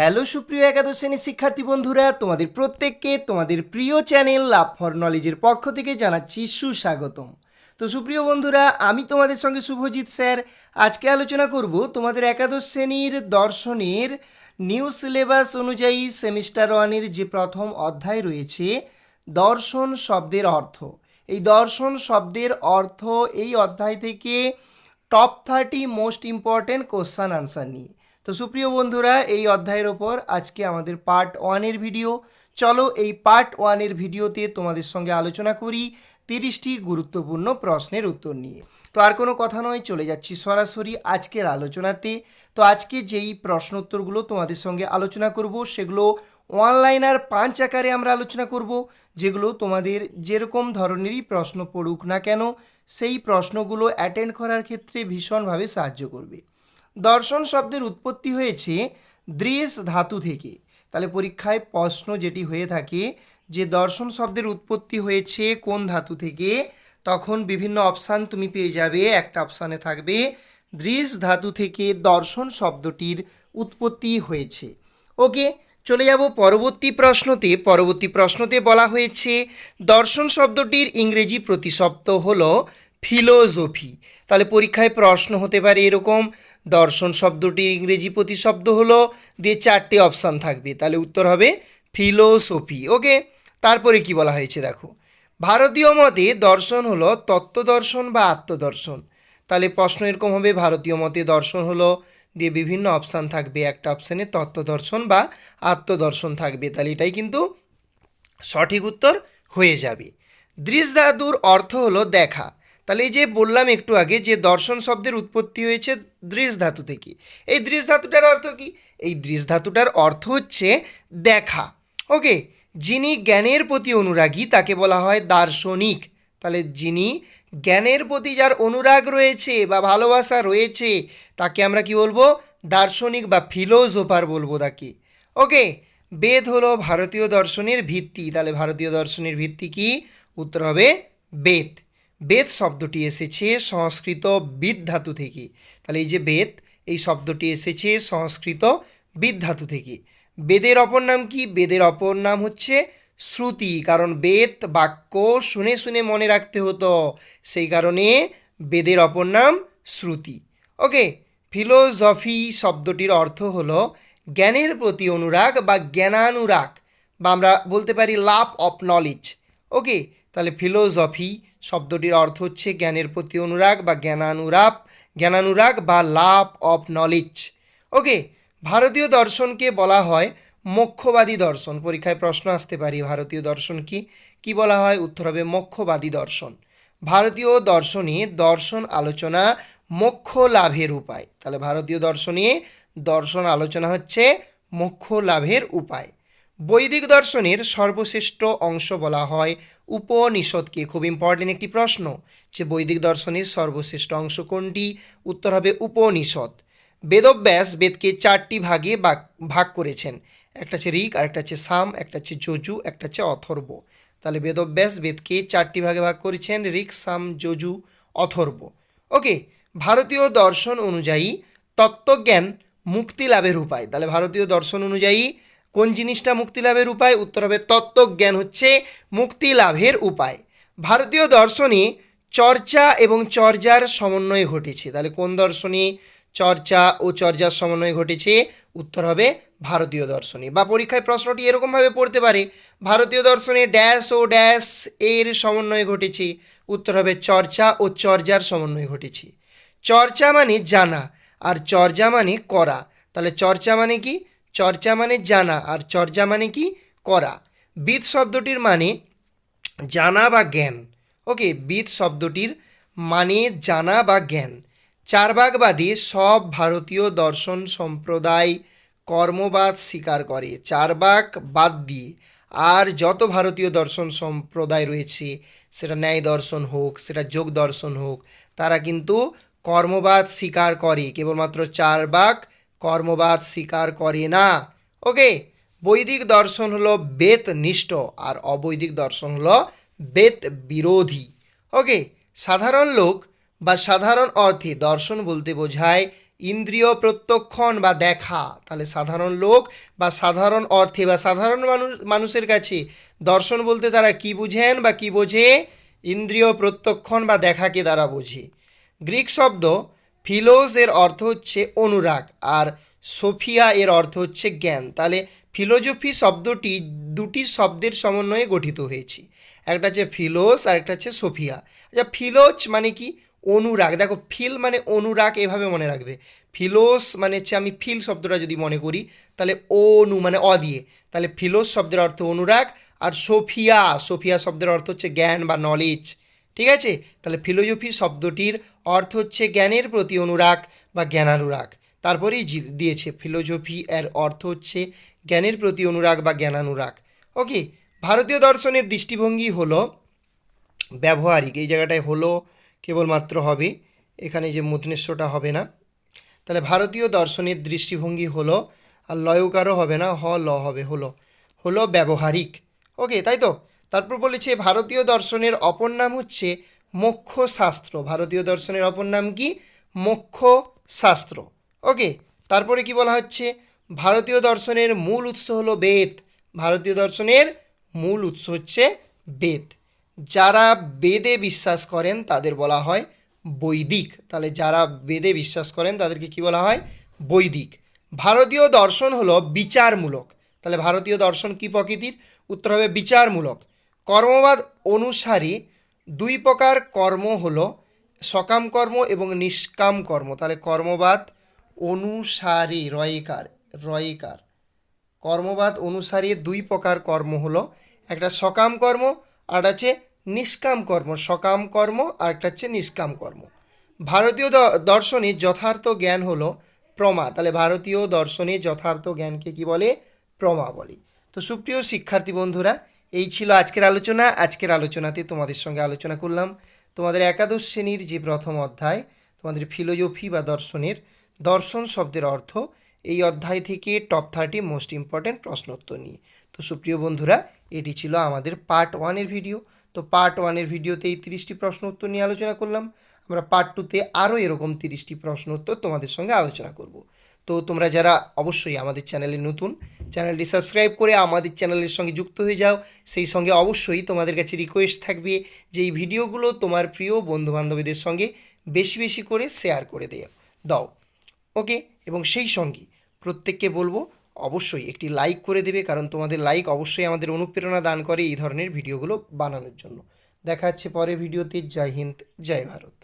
Hello সুপ্রিয় একাদশ শ্রেণির শিক্ষার্থী বন্ধুরা, তোমাদের প্রত্যেককে তোমাদের প্রিয় চ্যানেল লাভ ফর নলেজের পক্ষ থেকে জানাচ্ছি সুস্বাগতম। তো সুপ্রিয় বন্ধুরা, আমি তোমাদের সঙ্গে শুভজিৎ স্যার। আজকে আলোচনা করব তোমাদের একাদশ শ্রেণির দর্শনের নিউ সিলেবাস অনুযায়ী সেমিস্টার ওয়ানের যে প্রথম অধ্যায় রয়েছে, দর্শন শব্দের অর্থ। এই দর্শন শব্দের অর্থ এই অধ্যায় থেকে top thirty most important question answer নিয়ে। তো সুপ্রিয় বন্ধুরা, এই অধ্যায়ের ওপর আজকে আমাদের পার্ট ওয়ানের ভিডিও চলো এই পার্ট ওয়ানের ভিডিওতে তোমাদের সঙ্গে আলোচনা করি তিরিশটি গুরুত্বপূর্ণ প্রশ্নের উত্তর নিয়ে। তো আর কোনো কথা নয়, চলে যাচ্ছি সরাসরি আজকের আলোচনাতে। তো আজকে যেই প্রশ্ন উত্তরগুলো তোমাদের সঙ্গে আলোচনা করব, সেগুলো অনলাইন আর পাঁচ আকারে আমরা আলোচনা করব, যেগুলো তোমাদের যেরকম ধরনেরই প্রশ্ন পড়ুক না কেন, সেই প্রশ্নগুলো অ্যাটেন্ড করার ক্ষেত্রে ভীষণভাবে সাহায্য করবে। দর্শন শব্দের উৎপত্তি হয়েছে দৃশ ধাতু থেকে। তাহলে পরীক্ষায় প্রশ্ন যেটি হয়ে থাকে, যে দর্শন শব্দের উৎপত্তি হয়েছে কোন ধাতু থেকে, তখন বিভিন্ন অপশান তুমি পেয়ে যাবে। একটা অপশানে থাকবে, দৃশ ধাতু থেকে দর্শন শব্দটির উৎপত্তি হয়েছে। ওকে, চলে যাব পরবর্তী প্রশ্নতে। পরবর্তী প্রশ্নতে বলা হয়েছে, দর্শন শব্দটির ইংরেজি প্রতিশব্দ হলো ফিলোজফি তাহলে পরীক্ষায় প্রশ্ন হতে পারে এরকম দর্শন শব্দটি ইংরেজি প্রতিশব্দ হলো, দিয়ে চারটে অপশান থাকবে। তাহলে উত্তর হবে ফিলোসফি। ওকে, তারপরে কি বলা হয়েছে দেখো? ভারতীয় মতে দর্শন হলো তত্ত্বদর্শন বা আত্মদর্শন। তাহলে প্রশ্ন এরকম হবে, ভারতীয় মতে দর্শন হলো, দিয়ে বিভিন্ন অপশান থাকবে। একটা অপশানে তত্ত্বদর্শন বা আত্মদর্শন থাকবে। তাহলে এটাই কিন্তু সঠিক উত্তর হয়ে যাবে। দৃশ ধাতুর অর্থ হলো দেখা। তাহলে এই যে বললাম একটু আগে যে দর্শন শব্দের উৎপত্তি হয়েছে দৃশ ধাতু থেকে। এই দৃশ ধাতুটার অর্থ কি? এই দৃশ ধাতুটার অর্থ হচ্ছে দেখা। ওকে? যিনি জ্ঞানের প্রতি অনুরাগী, তাকে বলা হয় দার্শনিক। তাহলে যিনি জ্ঞানের প্রতি যার অনুরাগ রয়েছে বা ভালোবাসা রয়েছে, তাকে আমরা কি বলব? দার্শনিক বা ফিলোজোফার বলব তাকে। ওকে? বেদ হলো ভারতীয় দর্শনের ভিত্তি। তাহলে ভারতীয় দর্শনের ভিত্তি কি? উত্তর হবে বেদ। বেদ শব্দটি এসেছে সংস্কৃত বিদ ধাতু থেকে। তাহলে এই যে বেদ, এই শব্দটি এসেছে সংস্কৃত বিদ ধাতু থেকে। বেদের অপর নাম কি? বেদের অপর নাম হচ্ছে শ্রুতি, কারণ বেদ বাক্য শুনে শুনে মনে রাখতে হতো। সেই কারণে বেদের অপর নাম শ্রুতি। ওকে ফিলোজফি শব্দটির অর্থ হলো জ্ঞানের প্রতি অনুরাগ বা জ্ঞানানুরাগ, বা আমরা বলতে পারি লাভ অফ নলেজ। ওকে, তাহলে ফিলোজফি শব্দটির অর্থ হচ্ছে জ্ঞানের প্রতি অনুরাগ বা জ্ঞানানুরাগ জ্ঞানানুরাগ বা লাভ অফ নলেজ। ওকে, ভারতীয় দর্শনকে বলা হয় মোক্ষবাদী দর্শন। পরীক্ষায় প্রশ্ন আসতে পারি ভারতীয় দর্শন কি? কি বলা হয়? উত্তর হবে মোক্ষবাদী দর্শন। ভারতীয় দর্শনে দর্শন আলোচনা মোক্ষ লাভের উপায়। তাহলে ভারতীয় দর্শনে দর্শন আলোচনা হচ্ছে মোক্ষ লাভের উপায়। বৈদিক দর্শনের সর্বশ্রেষ্ঠ অংশ বলা হয় উপনিষদকে খুব ইম্পর্টেন্ট একটি প্রশ্ন যে বৈদিক দর্শনের সর্বশ্রেষ্ঠ অংশ কোনটি? উত্তর হবে উপনিষদ। বেদব্যাস বেদকে চারটি ভাগে ভাগ করেছেন। একটা হচ্ছে ঋক, আরেকটা হচ্ছে সাম, একটা হচ্ছে যজু, একটা হচ্ছে অথর্ব। তাহলে বেদব্যাস বেদকে চারটি ভাগে ভাগ করেছেন, ঋক, সাম, যজু, অথর্ব। ওকে ভারতীয় দর্শন অনুযায়ী তত্ত্বজ্ঞান মুক্তি লাভের উপায়। তাহলে ভারতীয় দর্শন অনুযায়ী কোন জিনিসটা মুক্তি লাভের উপায়? উত্তর হবে তত্ত্বজ্ঞান হচ্ছে মুক্তি লাভের উপায়। ভারতীয় দর্শনে চর্চা এবং চর্যার সমন্বয় ঘটেছে। তাহলে কোন দর্শনে চর্চা ও চর্যার সমন্বয় ঘটেছে? উত্তর হবে ভারতীয় দর্শনে। বা পরীক্ষায় প্রশ্নটি এরকমভাবে পড়তে পারে, ভারতীয় দর্শনে ড্যাশ ও ড্যাশ এর সমন্বয় ঘটেছে। উত্তর হবে চর্চা ও চর্যার সমন্বয় ঘটেছে। চর্চা মানে জানা আর চর্যা মানে করা। তাহলে চর্চা মানে কি? চর্চা মানে জানা আর চর্চা মানে কি করা। বিদ শব্দটির মানে জানা বা জ্ঞান। ওকে, বিদ শব্দটির মানে জানা বা জ্ঞান। চারবাগবাদী সব ভারতীয় দর্শন সম্প্রদায় কর্মবাদ স্বীকার করে। চারবাক বাদ দিয়ে আর যত ভারতীয় দর্শন সম্প্রদায় রয়েছে, সেটা ন্যায় দর্শন হোক, সেটা যোগ দর্শন হোক, তারা কিন্তু কর্মবাদ স্বীকার করে। কেবলমাত্র চারবাক কর্মবাদ স্বীকার করে না। ওকে, বৈদিক দর্শন হলো বেদ নিষ্ঠ আর অবৈদিক দর্শন হলো বেত বিরোধী ওকে, সাধারণ লোক বা সাধারণ অর্থে দর্শন বলতে বোঝায় ইন্দ্রিয় প্রত্যক্ষণ বা দেখা। তাহলে সাধারণ লোক বা সাধারণ অর্থে বা সাধারণ মানুষ, মানুষের কাছে দর্শন বলতে তারা কি বুঝেন বা কি বোঝে? ইন্দ্রিয় প্রত্যক্ষণ বা দেখাকে তারা বোঝে। গ্রিক শব্দ ফিলোস এর অর্থ হচ্ছে অনুরাগ আর সোফিয়া এর অর্থ হচ্ছে জ্ঞান। তাহলে ফিলোজফি শব্দটি দুটি শব্দের সমন্বয়ে গঠিত হয়েছে। একটা হচ্ছে ফিলোস আর একটা হচ্ছে সোফিয়া। আচ্ছা ফিলোজ মানে কি? অনুরাগ। দেখো, ফিল মানে অনুরাগ এভাবে মনে রাখবে। ফিলোস মানে হচ্ছে আমি ফিল শব্দটা যদি মনে করি, তাহলে অনু মানে অ দিয়ে। তাহলে ফিলোস শব্দের অর্থ অনুরাগ আর সোফিয়া সোফিয়া শব্দের অর্থ হচ্ছে জ্ঞান বা নলেজ ঠিক আছে? তাহলে ফিলোজফি শব্দটির অর্থ হচ্ছে জ্ঞানের প্রতি অনুরাগ বা জ্ঞানানুরাগ। তারপরেই দিয়েছে ফিলোজফি এর অর্থ হচ্ছে জ্ঞানের প্রতি অনুরাগ বা জ্ঞানানুরাগ। ওকে ভারতীয় দর্শনের দৃষ্টিভঙ্গি হলো ব্যবহারিক। এই জায়গাটায় হলো কেবলমাত্র হবে, এখানে যে মূর্ধন্যস্বটা হবে না। তাহলে ভারতীয় দর্শনের দৃষ্টিভঙ্গি হলো, আর লয়কারও হবে না, হ, ল হবে, হলো। হলো ব্যবহারিক। ওকে তাই তো? তারপর বলেছে, ভারতীয় দর্শনের অপর নাম হচ্ছে মোক্ষ শাস্ত্র ভারতীয় দর্শনের অপর নাম কি? মোক্ষ শাস্ত্র ওকে, তারপরে কি বলা হচ্ছে? ভারতীয় দর্শনের মূল উৎস হলো বেদ। ভারতীয় দর্শনের মূল উৎস হচ্ছে বেদ। যারা বেদে বিশ্বাস করেন, তাদের বলা হয় বৈদিক। তাহলে যারা বেদে বিশ্বাস করেন, তাদেরকে কি বলা হয়? বৈদিক। ভারতীয় দর্শন হলো বিচারমূলক। তাহলে ভারতীয় দর্শন কি প্রকৃতির? উত্তর হবে বিচারমূলক। কর্মবাদ অনুসারী দুই প্রকার কর্ম হলো সকাম কর্ম এবং নিষ্কাম কর্ম। তাহলে কর্মবাদ অনুসারে, রয়েকার রয়েকার। কর্মবাদ অনুসারী দুই প্রকার কর্ম হলো, একটা সকাম কর্ম, আর হচ্ছে নিষ্কাম কর্ম। সকাম কর্ম, আর একটা হচ্ছে নিষ্কাম কর্ম। ভারতীয় দ- দর্শনে যথার্থ জ্ঞান হলো প্রমা। তাহলে ভারতীয় দর্শনে যথার্থ জ্ঞানকে কি বলে? প্রমা বলে। তো সুপ্রিয় শিক্ষার্থী বন্ধুরা এই ছিল আজকের আলোচনা। আজকের আলোচনাতে তোমাদের সঙ্গে আলোচনা করলাম। তোমাদের একাদশ শ্রেণির যে প্রথম অধ্যায়, তোমাদের ফিলোজফি বা দর্শনের, দর্শন শব্দের অর্থ, এই অধ্যায় থেকে টপ থার্টি মোস্ট ইম্পর্ট্যান্ট প্রশ্নোত্তর নিয়ে। তো সুপ্রিয় বন্ধুরা, এটি ছিল আমাদের পার্ট ওয়ানের ভিডিও। তো পার্ট ওয়ানের ভিডিওতে এই তিরিশটি প্রশ্ন উত্তর নিয়ে আলোচনা করলাম। আমরা পার্ট টুতে আরও এরকম তিরিশটি প্রশ্ন উত্তর তোমাদের সঙ্গে আলোচনা করব। তো তোমরা যারা অবশ্যই আমাদের চ্যানেলে নতুন, চ্যানেলটি সাবস্ক্রাইব করে আমাদের চ্যানেলের সঙ্গে যুক্ত হয়ে যাও। সেই সঙ্গে অবশ্যই তোমাদের কাছে রিকোয়েস্ট থাকবে যে এই ভিডিওগুলো তোমার প্রিয় বন্ধুবান্ধবীদের সঙ্গে বেশি বেশি করে শেয়ার করে দেও দাও। ওকে এবং সেই সঙ্গে প্রত্যেককে বলব, অবশ্যই একটি লাইক করে দেবে, কারণ তোমাদের লাইক অবশ্যই আমাদের অনুপ্রেরণা দান করে এই ধরনের ভিডিওগুলো বানানোর জন্য। দেখা যাচ্ছে পরে ভিডিওতে। জয় হিন্দ, জয় ভারত।